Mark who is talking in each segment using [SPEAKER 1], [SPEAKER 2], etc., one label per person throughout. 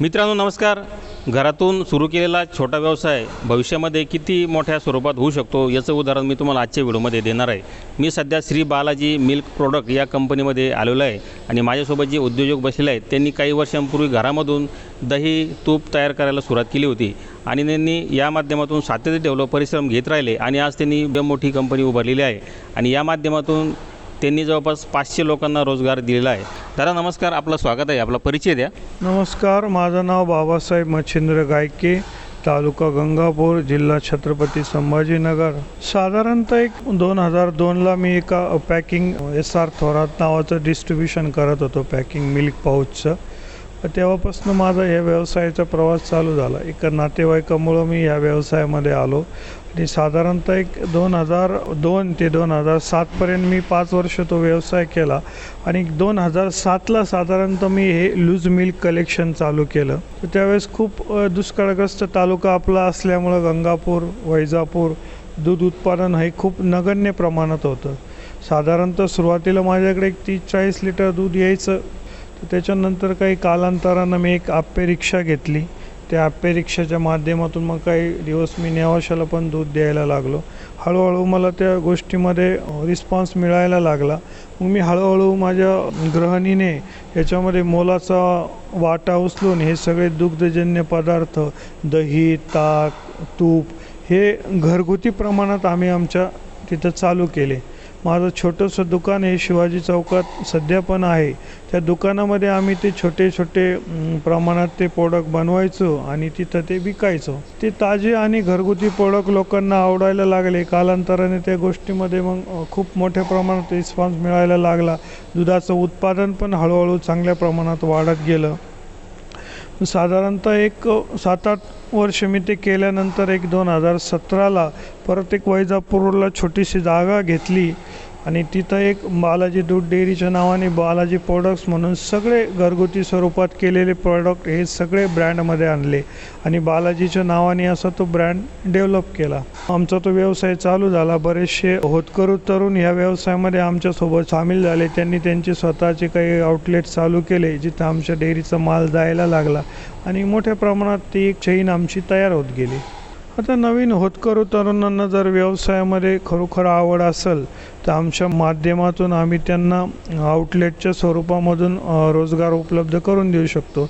[SPEAKER 1] मित्रांनो नमस्कार. घरातून सुरू केलेला छोटा व्यवसाय भविष्यामध्ये किती मोठ्या स्वरूपात होऊ शकतो याचं उदाहरण मी तुम्हाला आजच्या व्हिडिओमध्ये देणार आहे. मी सध्या श्री बालाजी मिल्क प्रोडक्ट या कंपनीमध्ये आलेलो आहे आणि माझ्यासोबत जे उद्योजक बसलेले आहेत त्यांनी काही वर्षांपूर्वी घरामधून दही तूप तयार करायला सुरुवात केली होती आणि त्यांनी या माध्यमातून सातत्य ठेवलं परिश्रम घेत राहिले आणि आज त्यांनी मोठी कंपनी उभारलेली आहे. आणि या माध्यमातून त्यांनी जवळपास पाचशे लोकांना रोजगार दिलेला आहे. दादा नमस्कार. आपलं स्वागत आहे. आपला परिचय द्या.
[SPEAKER 2] नमस्कार. माझं नाव बाबासाहेब मच्छिंद्र गायके तालुका गंगापूर जिल्हा छत्रपती संभाजीनगर. साधारणतः एक दोन हजार दोनला मी एका पॅकिंग एस आर थोरात नावाचं डिस्ट्रीब्युशन करत होतो पॅकिंग मिल्क पाऊचचं तेव्हापासून माझा या व्यवसायाचा प्रवास चालू झाला. एका नातेवाईकामुळं मी या व्यवसायामध्ये आलो. आणि साधारणतः एक दोन हजार दोन ते दोन हजार सातपर्यंत मी पाच वर्ष तो व्यवसाय केला. आणि दोन हजार सातला साधारणतः मी हे लूज मिल्क कलेक्शन चालू केलं. तर त्यावेळेस खूप दुष्काळग्रस्त तालुका आपला असल्यामुळं गंगापूर वैजापूर दूध उत्पादन हे खूप नगण्य प्रमाणात होतं. साधारणतः सुरुवातीला माझ्याकडे एक तीस चाळीस लिटर दूध यायचं. त्याच्यानंतर काही कालांतरानं मी एक आप्पे रिक्षा घेतली. त्या आप्पे रिक्षाच्या माध्यमातून मग काही दिवस मी नेवाशाला पण दूध द्यायला लागलो. हळूहळू मला त्या गोष्टीमध्ये रिस्पॉन्स मिळायला लागला. मग मी हळूहळू माझ्या गृहिणीने याच्यामध्ये मोलाचा वाटा उचलून हे सगळे दुग्धजन्य पदार्थ दही ताक तूप हे घरगुती प्रमाणात आम्ही आमच्या तिथं चालू केले. माझं छोटंसं दुकान हे शिवाजी चौकात सध्या पण आहे. त्या दुकानामध्ये आम्ही ते छोटे छोटे प्रमाणात ते प्रोडक्ट बनवायचो आणि तिथं ते विकायचो. ते ताजे आणि घरगुती प्रोडक्ट लोकांना आवडायला लागले. कालांतराने त्या गोष्टीमध्ये मग खूप मोठ्या प्रमाणात रिस्पॉन्स मिळायला लागला. दुधाचं उत्पादन पण हळूहळू चांगल्या प्रमाणात वाढत गेलं. साधारणतः एक सात आठ वर्ष मी ते केल्यानंतर एक दोन हजार सतराला परत एक वैजापूरला छोटीशी जागा घेतली. आणि तिथं एक बालाजी दूध डेअरीच्या नावाने बालाजी प्रोडक्ट्स म्हणून सगळे घरगुती स्वरूपात केलेले प्रोडक्ट हे सगळे ब्रँडमध्ये आणले. आणि बालाजीच्या नावाने असा तो ब्रँड डेव्हलप केला. आमचा तो व्यवसाय चालू झाला. बरेचसे होतकरू तरुण या व्यवसायामध्ये आमच्यासोबत सामील झाले. त्यांनी त्यांचे स्वतःचे काही आउटलेट चालू केले जिथं आमच्या डेअरीचा माल जायला लागला. आणि मोठ्या प्रमाणात ती एक चैन आमची तयार होत गेली. आता नवीन होतकरू तरुणांना जर व्यवसायामध्ये खरोखर आवड असेल तर आमच्या माध्यमातून आम्ही त्यांना आउटलेटच्या स्वरूपामधून रोजगार उपलब्ध करून देऊ शकतो.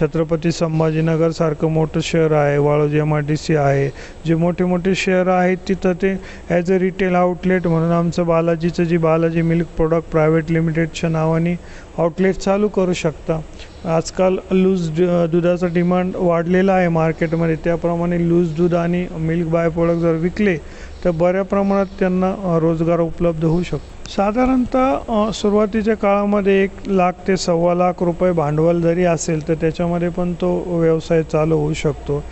[SPEAKER 2] छत्रपती संभाजीनगरसारखं मोठं शहर आहे Waluj M R D C आहे. जे मोठे मोठे शहर आहेत तिथं ते ॲज अ रिटेल आउटलेट म्हणून आमचं बालाजीचं ji Balaji milk product private लिमिटेडच्या नावाने आउटलेट चालू करू शकता. आजकाल लूज दुधाचा डिमांड वाढलेला आहे मार्केटमध्ये. त्याप्रमाणे लूज दूध आणि मिल्क बाय प्रोडक्ट जर विकले तर बऱ्या प्रमाणात त्यांना रोजगार उपलब्ध होऊ शकतो. साधारणतः सुरुवातीच्या काळामध्ये एक लाख ते सव्वा लाख रुपये भांडवल जरी असेल तर त्याच्यामध्ये पण तो व्यवसाय चालू होऊ शकतो.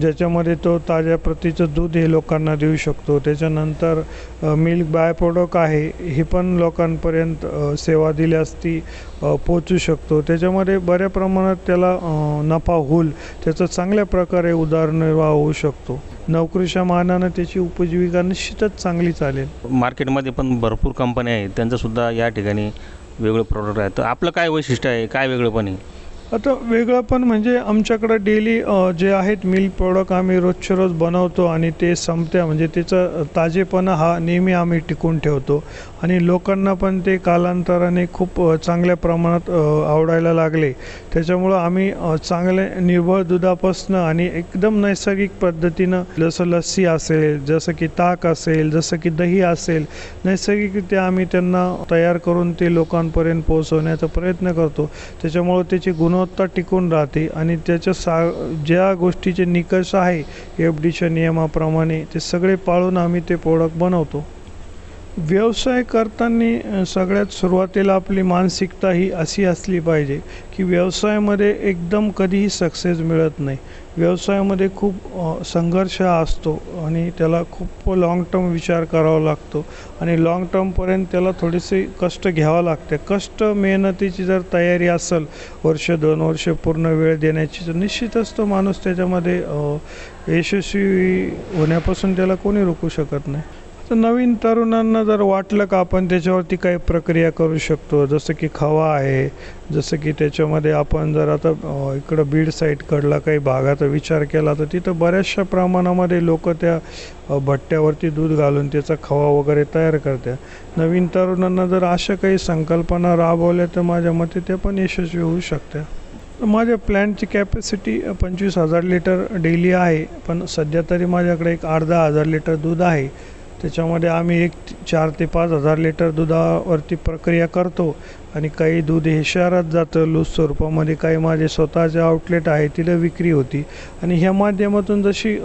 [SPEAKER 2] ज्याच्यामध्ये तो ताज्या प्रतीचं दूध हे लोकांना देऊ शकतो. त्याच्यानंतर मिल्क बाय प्रोडक्ट आहे हे पण लोकांपर्यंत सेवा दिल्यास ती पोचू शकतो. त्याच्यामध्ये बऱ्या प्रमाणात त्याला नफा होईल. त्याचा चांगल्या प्रकारे उदारनिर्वाह होऊ शकतो. नोकरीच्या मानानं त्याची उपजीविका निश्चितच चांगली चालेल.
[SPEAKER 1] मार्केटमध्ये पण भरपूर कंपन्या आहेत त्यांचंसुद्धा या ठिकाणी वेगळं प्रोडक्ट आहे. तर आपलं काय वैशिष्ट्य आहे? काय वेगळं पण आहे?
[SPEAKER 2] आता वेगळं पण म्हणजे आमच्याकडं डेली जे आहेत मिल प्रोडक्ट आम्ही रोजच्या रोज बनवतो आणि ते संपत्या म्हणजे त्याचा ताजेपणा हा नेहमी आम्ही टिकून ठेवतो. आणि लोकांना पण ते कालांतराने खूप चांगल्या प्रमाणात आवडायला लागले. त्याच्यामुळं आम्ही चांगले निव्वळ दुधापासनं आणि एकदम नैसर्गिक पद्धतीनं जसं लस्सी असेल जसं की ताक असेल जसं की दही असेल नैसर्गिकरित्या आम्ही त्यांना तयार करून ते लोकांपर्यंत पोहोचवण्याचा प्रयत्न करतो. त्याच्यामुळं त्याची गुणवत्ता टिकून राहते आणि त्याच्या सा ज्या गोष्टीचे निकष आहे एफ डीच्या नियमाप्रमाणे ते सगळे पाळून आम्ही ते प्रोडक्ट बनवतो. व्यवसाय करताना सगळ्यात सुरुवातीला आपली मानसिकता ही अशी असली पाहिजे की व्यवसायामध्ये एकदम कधीही सक्सेस मिळत नाही. व्यवसायामध्ये खूप संघर्ष असतो आणि त्याला खूप लाँग टर्म विचार करावा लागतो आणि लाँग टर्मपर्यंत त्याला थोडेसे कष्ट घ्यावं लागते. कष्ट मेहनतीची जर तयारी असेल वर्ष दोन वर्ष पूर्ण वेळ देण्याची तर निश्चितच तो माणूस त्याच्यामध्ये यशस्वी होण्यापासून त्याला कोणी रोखू शकत नाही. तर नवीन तरुणांना जर वाटलं का आपण त्याच्यावरती काही प्रक्रिया करू शकतो जसं की खवा आहे जसं की त्याच्यामध्ये आपण जर आता इकडं बीड साईडकडला काही भागाचा विचार केला तर तिथं बऱ्याचशा प्रमाणामध्ये लोक त्या भट्ट्यावरती दूध घालून त्याचा खवा वगैरे तयार करतात. नवीन तरुणांना जर अशा काही संकल्पना राबवल्या तर माझ्या मते ते पण यशस्वी होऊ शकते माझ्या प्लॅनची कॅपॅसिटी पंचवीस हजार लिटर डेली आहे पण सध्या तरी माझ्याकडे एक अर्धा हजार लिटर दूध आहे. त्याच्यामध्ये आम्ही एक चार ते पाच हजार लिटर दुधावरती प्रक्रिया करतो. आणि काही दूध हे शहरात जातं लूज स्वरूपामध्ये. काही माझे स्वतःचे आउटलेट आहे तिला विक्री होती. आणि ह्या माध्यमातून जशी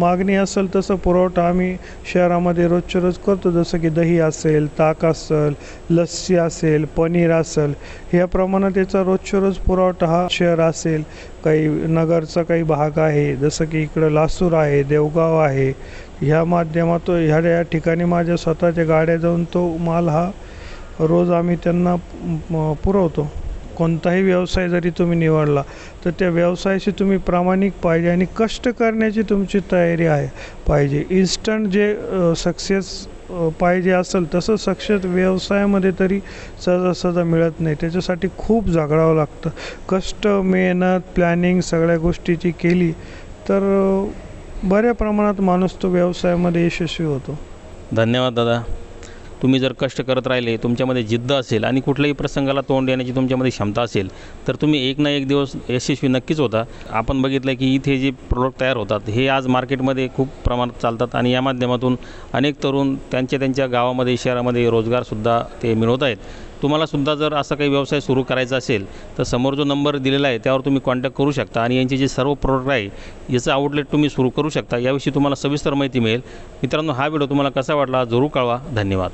[SPEAKER 2] मागणी असेल तसं पुरवठा आम्ही शहरामध्ये रोजच्या रोज करतो. जसं की दही असेल ताक असेल लस्सी असेल पनीर असेल ह्या प्रमाणात याचा रोजच्या रोज पुरवठा हा शहर असेल. काही नगरचा काही भाग आहे जसं की इकडं लासूर आहे देवगाव आहे. ह्या माध्यमातून ह्या या ठिकाणी माझ्या स्वतःच्या गाड्या जाऊन तो माल हा रोज आम्ही त्यांना पुरवतो. कोणताही व्यवसाय जरी तुम्ही निवडला तर त्या व्यवसायाशी तुम्ही प्रामाणिक पाहिजे आणि कष्ट करण्याची तुमची तयारी आहे पाहिजे. इन्स्टंट जे सक्सेस पाहिजे असेल तसं सक्सेस व्यवसायामध्ये तरी सहजासहजा मिळत नाही. त्याच्यासाठी खूप झगडावं लागतं. कष्ट मेहनत प्लॅनिंग सगळ्या गोष्टीची केली तर बऱ्या प्रमाणात माणूस तो व्यवसायामध्ये यशस्वी होतो.
[SPEAKER 1] धन्यवाद दादा. तुम्ही जर कष्ट करत राहिले तुमच्यामध्ये जिद्द असेल आणि कुठल्याही प्रसंगाला तोंड देण्याची तुमच्यामध्ये क्षमता असेल तर तुम्ही एक ना एक दिवस यशस्वी नक्कीच होता. आपण बघितलं की इथे जे प्रोडक्ट तयार होतात हे आज मार्केटमध्ये खूप प्रमाणात चालतात आणि या माध्यमातून अनेक तरुण त्यांच्या त्यांच्या गावामध्ये शहरामध्ये रोजगारसुद्धा ते मिळवत आहेत. तुम्हालासुद्धा जर असा काही व्यवसाय सुरू करायचा असेल तर समोर जो नंबर दिलेला आहे त्यावर तुम्ही कॉन्टॅक्ट करू शकता आणि यांचे जे सर्व प्रोडक्ट आहे याचं आउटलेट तुम्ही सुरू करू शकता. याविषयी तुम्हाला सविस्तर माहिती मिळेल. मित्रांनो हा व्हिडिओ तुम्हाला कसा वाटला जरूर कळवा. धन्यवाद.